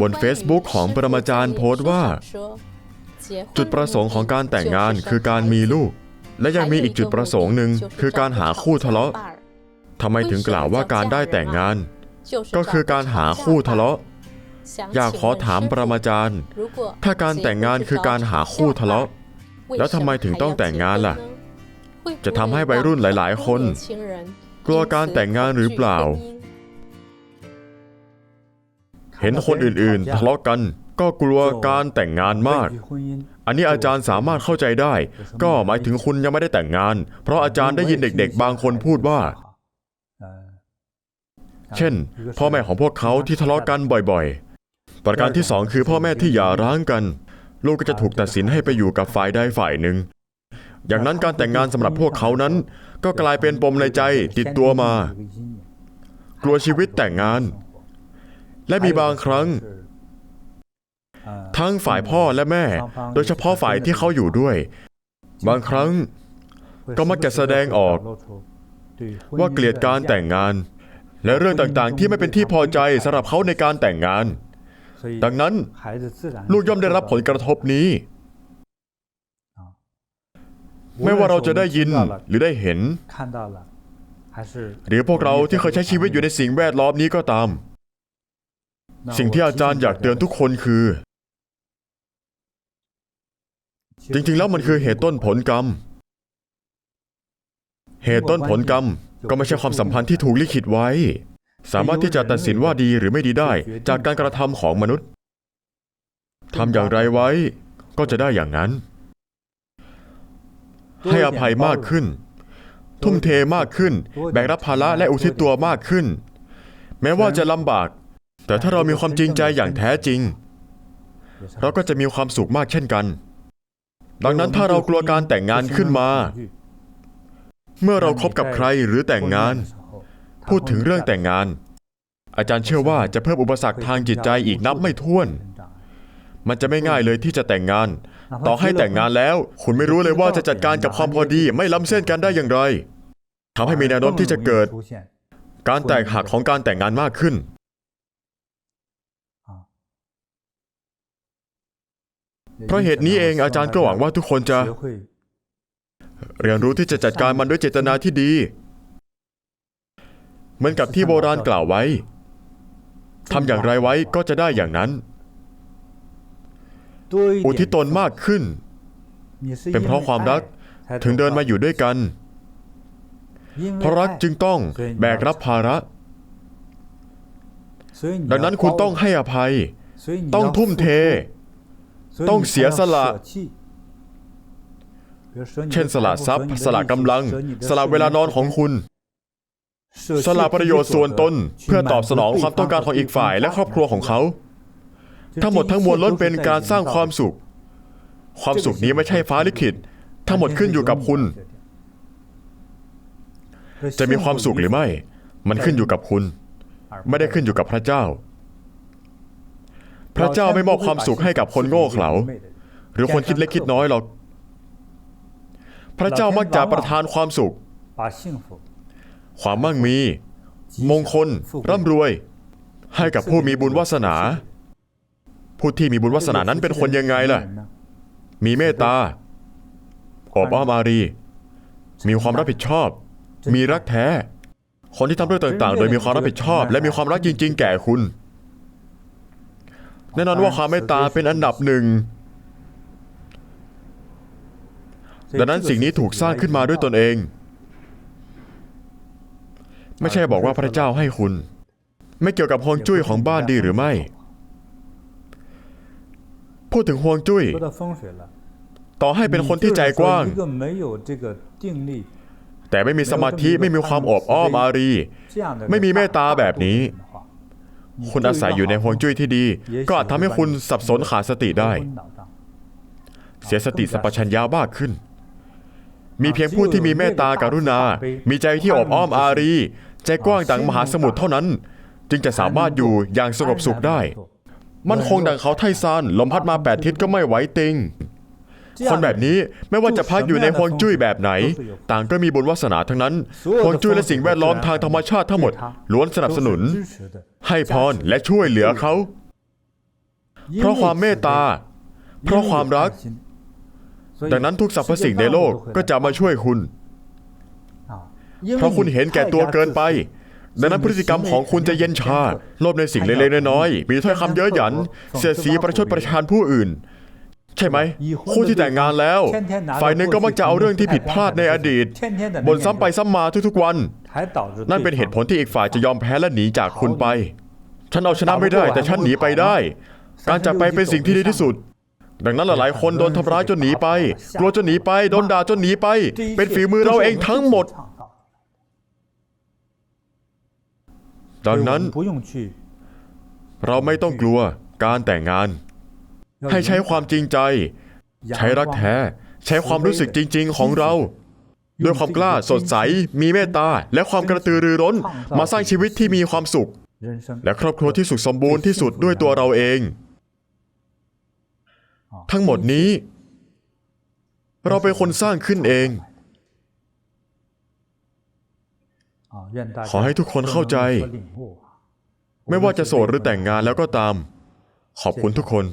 บน Facebook ของปรมาจารย์โพสต์ว่า จุดประสงค์ของการแต่งงานคือการมีลูก และยังมีอีกจุดประสงค์หนึ่งคือการหาคู่ทะเลาะทำไมถึงกล่าวว่าการได้แต่งงาน ก็คือการหาคู่ทะเลาะ อยากขอถามปรมาจารย์ ถ้าการแต่งงานคือการหาคู่ทะเลาะ แล้วทำไมถึงต้องแต่งงานล่ะ จะทำให้วัยรุ่นหลาย ๆ คน กลัวการแต่งงานหรือเปล่า เห็นคนอื่นๆทะเลาะกัน ก็กลัวการแต่งงานมาก อันนี้อาจารย์สามารถเข้าใจได้ ก็หมายถึงคุณยังไม่ได้แต่งงาน เพราะอาจารย์ได้ยินเด็ก ๆ บางคนพูดว่า เช่น พ่อแม่ของพวกเขาที่ทะเลาะกันบ่อยๆ ประการที่สองคือพ่อแม่ที่หย่าร้างกัน ลูกก็จะถูกตัดสินให้ไปอยู่กับฝ่ายใดฝ่ายหนึ่งอย่างนั้นการแต่งงานสำหรับพวกเขานั้น ก็กลายเป็นปมในใจติดตัวมา กลัวชีวิตแต่งงาน และมีบางครั้ง ทั้งฝ่ายพ่อและแม่ โดยเฉพาะฝ่ายที่เขาอยู่ด้วย บางครั้งก็มักจะแสดงออก ว่าเกลียดการแต่งงาน และเรื่องต่างๆที่ไม่เป็นที่พอใจสำหรับเขาในการแต่งงาน ดังนั้นลูกย่อมได้รับผลกระทบนี้ ไม่ว่าเราจะได้ยินหรือได้เห็น หรือพวกเราที่เคยใช้ชีวิตอยู่ในสิ่งแวดล้อมนี้ก็ตาม สิ่งที่อาจารย์อยากเตือนทุกคนคือ จริงๆ แล้วมันคือเหตุต้นผลกรรม เหตุต้นผลกรรมก็ไม่ใช่ความสัมพันธ์ที่ถูกลิขิตไว้ สามารถที่จะตัดสินว่าดีหรือไม่ดีได้ จากการกระทำของมนุษย์ทำอย่างไรไว้ก็จะได้อย่างนั้น ให้อภัยมากขึ้น ทุ่มเทมากขึ้น แบกรับภาระและอุทิศตัวมากขึ้น แม้ว่าจะลำบาก แต่ถ้าเรามีความจริงใจอย่างแท้จริง เราก็จะมีความสุขมากเช่นกัน ดังนั้นถ้าเรากลัวการแต่งงานขึ้นมา เมื่อเราคบกับใครหรือแต่งงาน พูดถึงเรื่องแต่งงาน อาจารย์เชื่อว่าจะเพิ่มอุปสรรคทางจิตใจอีกนับไม่ถ้วน มันจะไม่ง่ายเลยที่จะแต่งงาน ต่อให้แต่งงานแล้ว คุณไม่รู้เลยว่าจะจัดการกับความพอดีไม่ล้ำเส้นกันได้อย่างไรทำให้มีแนวโน้มที่จะเกิด การแตกหักของการแต่งงานมากขึ้น เพราะเหตุนี้เองอาจารย์ก็หวังว่าทุกคนจะ เรียนรู้ที่จะจัดการมันด้วยเจตนาที่ดี เหมือนกับที่โบราณกล่าวไว้ทำอย่างไรไว้ก็จะได้อย่างนั้น อุทิศตนมากขึ้น เป็นเพราะความรักถึงเดินมาอยู่ด้วยกัน เพราะรักจึงต้องแบกรับภาระ ดังนั้นคุณต้องให้อภัย ต้องทุ่มเท ต้องเสียสละ เช่นสละทรัพย์ สละกำลัง สละเวลานอนของคุณ สละประโยชน์ส่วนตน เพื่อตอบสนองความต้องการของอีกฝ่ายและครอบครัวของเขา ทั้งหมดทั้งมวลล้วนเป็นการสร้างความสุข ความสุขนี้ไม่ใช่ฟ้าลิขิต ทั้งหมดขึ้นอยู่กับคุณ จะมีความสุขหรือไม่ มันขึ้นอยู่กับคุณ ไม่ได้ขึ้นอยู่กับพระเจ้า พระเจ้าไม่มอบความสุขให้กับคนโง่เขลาหรือคนคิดเล็กคิดน้อยหรอก พระเจ้ามักจะประทานความสุข ความมั่งมี มงคล ร่ำรวย ให้กับผู้มีบุญวาสนา ผู้ที่มีบุญวาสนานั้นเป็นคนยังไงล่ะ มีเมตตาอบอ้อมอารี มีความรับผิดชอบ มีรักแท้ คนที่ทำเรื่องต่างๆ โดยมีความรับผิดชอบ และมีความรักจริง ๆ แก่คุณ แน่นอนว่าความเมตตาเป็นอันดับหนึ่ง ดังนั้นสิ่งนี้ถูกสร้างขึ้นมาด้วยตนเอง ไม่ใช่บอกว่าพระเจ้าให้คุณ ไม่เกี่ยวกับฮวงจุ้ยของบ้านดีหรือไม่ พูดถึงฮวงจุ้ย ต่อให้เป็นคนที่ใจกว้าง แต่ไม่มีสมาธิไม่มีความอบอ้อมอารี ไม่มีเมตตาแบบนี้ คุณอาศัยอยู่ในฮวงจุ้ยที่ดี ก็อาจทำให้คุณสับสนขาดสติได้ เสียสติสัมปชัญญะมากขึ้น มีเพียงผู้ที่มีเมตตากรุณา มีใจที่อบอ้อมอารี ใจกว้างดังมหาสมุทรเท่านั้น จึงจะสามารถอยู่อย่างสงบสุขได้ มันคงดังเขาไทซานลมพัดมาแปดทิศก็ไม่ไหวติงคนแบบนี้ไม่ว่าจะพักอยู่ในฮวงจุ้ยแบบไหน ต่างก็มีบุญวาสนาทั้งนั้นฮวงจุ้ยและสิ่งแวดล้อมทางธรรมชาติทั้งหมดล้วนสนับสนุน ให้พรและช่วยเหลือเขา เพราะความเมตตา เพราะความรัก ดังนั้นทุกสรรพสิ่งในโลกก็จะมาช่วยคุณ เพราะคุณเห็นแก่ตัวเกินไป ดังนั้นพฤติกรรมของคุณจะเย็นชาโลภในสิ่งเล็กๆน้อยๆมีถ้อยคำเย้อหยัน เสียดสีประชดประชานผู้อื่น ใช่ไหมคู่ที่แต่งงานแล้ว ฝ่ายหนึ่งก็มักจะเอาเรื่องที่ผิดพลาดในอดีตบ่นซ้ำไปซ้ำมาทุกๆวัน นั่นเป็นเหตุผลที่อีกฝ่ายจะยอมแพ้และหนีจากคุณไป ฉันเอาชนะไม่ได้ แต่ฉันหนีไปได้ การจากไปเป็นสิ่งที่ดีที่สุด ดังนั้นหลายๆคนโดนทำร้ายจนหนีไป กลัวจนหนีไป โดนด่าจนหนีไป เป็นฝีมือเราเองทั้งหมด ดังนั้น เราไม่ต้องกลัวการแต่งงาน ให้ใช้ความจริงใจ ใช้รักแท้ ใช้ความรู้สึกจริง ๆ ของเรา ด้วยความกล้าสดใส มีเมตตา และความกระตือรือร้น มาสร้างชีวิตที่มีความสุข และครอบครัวที่สุขสมบูรณ์ที่สุดด้วยตัวเราเอง ทั้งหมดนี้ เราเป็นคนสร้างขึ้นเอง ขอให้ทุกคนเข้าใจ ไม่ว่าจะโสดหรือแต่งงานแล้วก็ตาม ขอบคุณทุกคน